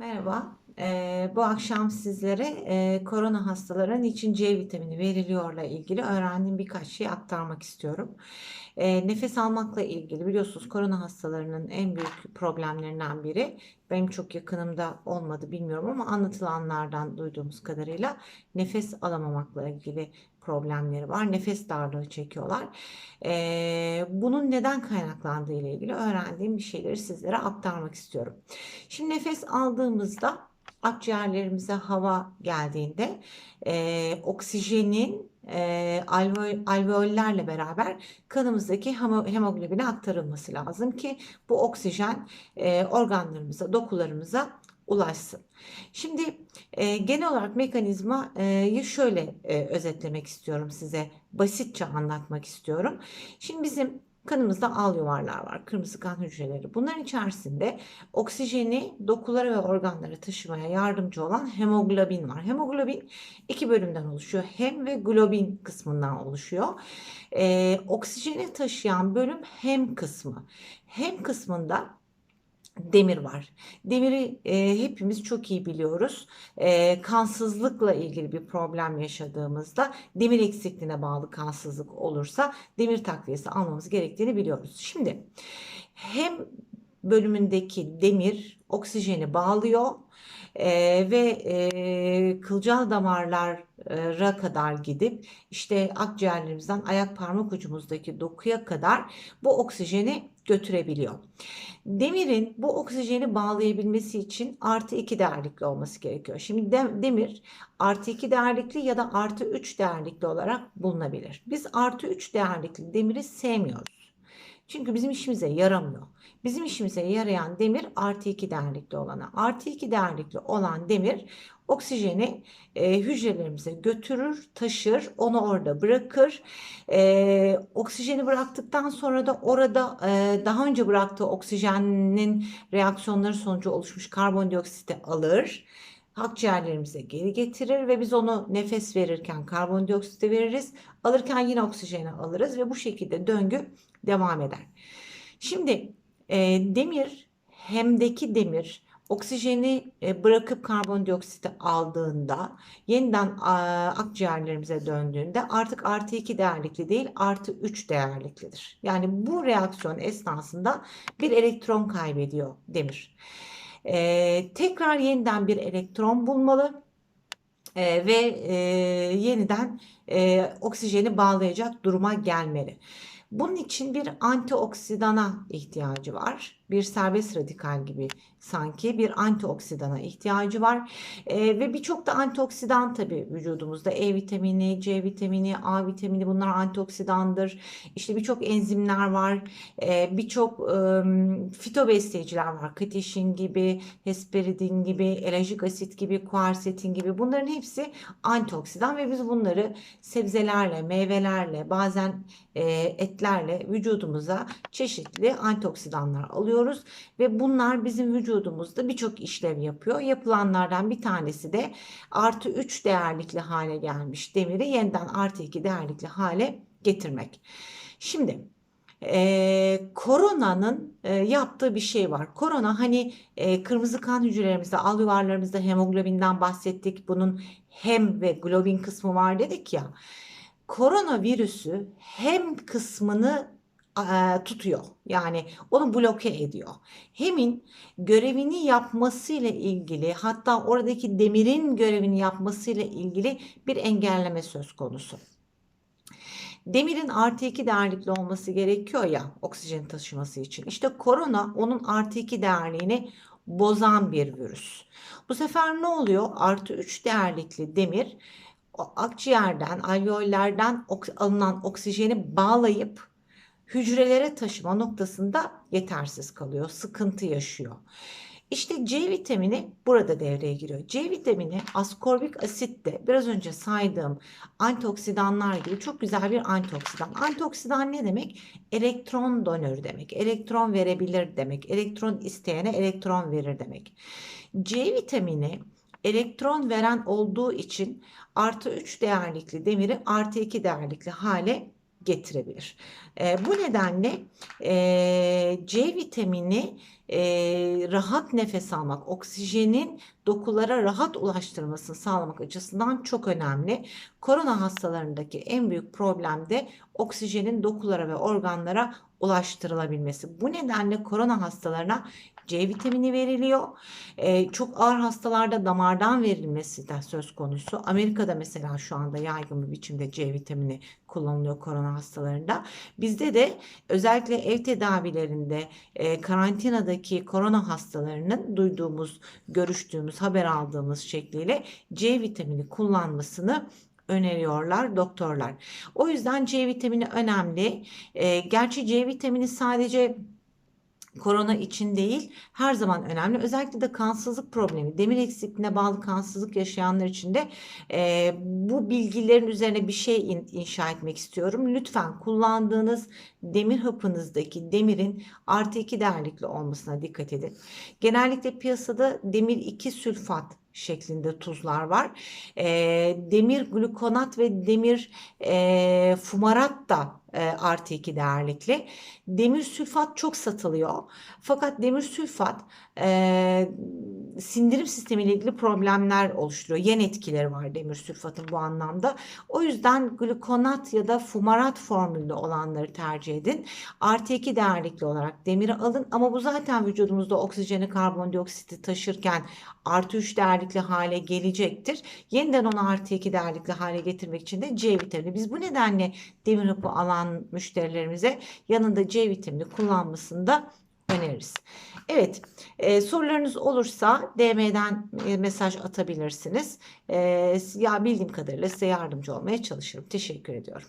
Merhaba. Eee, bu akşam sizlere eee, korona hastalarına niçin C vitamini veriliyorla ilgili öğrendiğim birkaç şey aktarmak istiyorum. Eee, nefes almakla ilgili biliyorsunuz korona hastalarının en büyük problemlerinden biri benim çok yakınımda olmadı bilmiyorum ama anlatılanlardan duyduğumuz kadarıyla nefes alamamakla ilgili problemleri var. Nefes darlığı çekiyorlar. Eee, bunun neden kaynaklandığı ile ilgili öğrendiğim bir şeyleri sizlere aktarmak istiyorum. Şimdi nefes aldığımızda akciğerlerimize hava geldiğinde e, oksijenin e, alveol, alveollerle beraber kanımızdaki hemo- hemoglobine aktarılması lazım ki bu oksijen e, organlarımıza, dokularımıza ulaşsın. Şimdi e, genel olarak mekanizmayı şöyle e, özetlemek istiyorum size, basitçe anlatmak istiyorum. Şimdi bizim kanımızda al yuvarlar var, kırmızı kan hücreleri. Bunların içerisinde oksijeni dokulara ve organlara taşımaya yardımcı olan hemoglobin var. Hemoglobin iki bölümden oluşuyor. Hem ve globin kısmından oluşuyor. Ee, oksijeni taşıyan bölüm hem kısmı. Hem kısmında demir var. Demiri e, hepimiz çok iyi biliyoruz. E, kansızlıkla ilgili bir problem yaşadığımızda demir eksikliğine bağlı kansızlık olursa demir takviyesi almamız gerektiğini biliyoruz. Şimdi hem bölümündeki demir oksijeni bağlıyor e, ve e, kılcal damarlara kadar gidip işte akciğerlerimizden ayak parmak ucumuzdaki dokuya kadar bu oksijeni götürebiliyor. Demirin bu oksijeni bağlayabilmesi için artı 2 değerlikli olması gerekiyor. Şimdi demir artı 2 değerlikli ya da artı 3 değerlikli olarak bulunabilir. Biz artı 3 değerlikli demiri sevmiyoruz. Çünkü bizim işimize yaramıyor. Bizim işimize yarayan demir artı 2 değerlikli olana. Artı 2 değerlikli olan demir oksijeni e, hücrelerimize götürür, taşır, onu orada bırakır. E, oksijeni bıraktıktan sonra da orada e, daha önce bıraktığı oksijenin reaksiyonları sonucu oluşmuş karbondioksiti alır akciğerlerimize geri getirir ve biz onu nefes verirken karbondioksit veririz. Alırken yine oksijeni alırız ve bu şekilde döngü devam eder. Şimdi e, demir hemdeki demir oksijeni e, bırakıp karbondioksiti aldığında yeniden akciğerlerimize döndüğünde artık artı 2 değerlikli değil artı 3 değerliklidir. Yani bu reaksiyon esnasında bir elektron kaybediyor demir. E, tekrar yeniden bir elektron bulmalı e, ve e, yeniden e, oksijeni bağlayacak duruma gelmeli. Bunun için bir antioksidana ihtiyacı var. Bir serbest radikal gibi sanki bir antioksidana ihtiyacı var. E, ve birçok da antioksidan tabii vücudumuzda E vitamini, C vitamini, A vitamini bunlar antioksidandır. İşte birçok enzimler var. E, birçok e, fitobesleyiciler var. Kateşin gibi, hesperidin gibi, elajik asit gibi, kuarsetin gibi bunların hepsi antioksidan ve biz bunları sebzelerle, meyvelerle, bazen e, etlerle vücudumuza çeşitli antioksidanlar alıyoruz ve bunlar bizim vücudumuzda birçok işlev yapıyor. Yapılanlardan bir tanesi de artı 3 değerlikli hale gelmiş demiri yeniden artı 2 değerlikli hale getirmek. Şimdi e, koronanın e, yaptığı bir şey var. Korona hani e, kırmızı kan hücrelerimizde, al yuvarlarımızda hemoglobinden bahsettik. Bunun hem ve globin kısmı var dedik ya koronavirüsü hem kısmını tutuyor. Yani onu bloke ediyor. Hemin görevini yapmasıyla ilgili hatta oradaki demirin görevini yapmasıyla ilgili bir engelleme söz konusu. Demirin artı 2 değerlikli olması gerekiyor ya oksijen taşıması için. İşte korona onun artı 2 değerliğini bozan bir virüs. Bu sefer ne oluyor? Artı 3 değerlikli demir akciğerden, alveollerden alınan oksijeni bağlayıp hücrelere taşıma noktasında yetersiz kalıyor, sıkıntı yaşıyor. İşte C vitamini burada devreye giriyor. C vitamini askorbik asit de biraz önce saydığım antioksidanlar gibi çok güzel bir antioksidan. Antioksidan ne demek? Elektron donörü demek. Elektron verebilir demek. Elektron isteyene elektron verir demek. C vitamini elektron veren olduğu için artı 3 değerlikli demiri artı 2 değerlikli hale getirebilir. E, bu nedenle e, C vitamini e, rahat nefes almak, oksijenin dokulara rahat ulaştırmasını sağlamak açısından çok önemli. Korona hastalarındaki en büyük problem de oksijenin dokulara ve organlara ulaştırılabilmesi. Bu nedenle korona hastalarına C vitamini veriliyor. Ee, çok ağır hastalarda damardan verilmesi de söz konusu. Amerika'da mesela şu anda yaygın bir biçimde C vitamini kullanılıyor korona hastalarında. Bizde de özellikle ev tedavilerinde e, karantinadaki korona hastalarının duyduğumuz, görüştüğümüz, haber aldığımız şekliyle C vitamini kullanmasını öneriyorlar doktorlar. O yüzden C vitamini önemli. E, gerçi C vitamini sadece korona için değil her zaman önemli. Özellikle de kansızlık problemi, demir eksikliğine bağlı kansızlık yaşayanlar için de e, bu bilgilerin üzerine bir şey in, inşa etmek istiyorum. Lütfen kullandığınız demir hapınızdaki demirin artı 2 değerlikli olmasına dikkat edin. Genellikle piyasada demir 2 sülfat şeklinde tuzlar var. E, demir glukonat ve demir e, fumarat da e, artı 2 değerlikli. Demir sülfat çok satılıyor. Fakat demir sülfat e, sindirim sistemiyle ilgili problemler oluşturuyor. Yen etkileri var demir sülfatın bu anlamda. O yüzden glukonat ya da fumarat formülde olanları tercih edin. Artı 2 değerlikli olarak demiri alın ama bu zaten vücudumuzda oksijeni karbondioksiti taşırken artı 3 değerlikli hale gelecektir. Yeniden onu artı 2 değerlikli hale getirmek için de C vitamini. Biz bu nedenle demir hapı alan müşterilerimize yanında C vitamini kullanmasını da öneririz. Evet, e, sorularınız olursa DM'den e, mesaj atabilirsiniz. E, ya bildiğim kadarıyla size yardımcı olmaya çalışırım. Teşekkür ediyorum.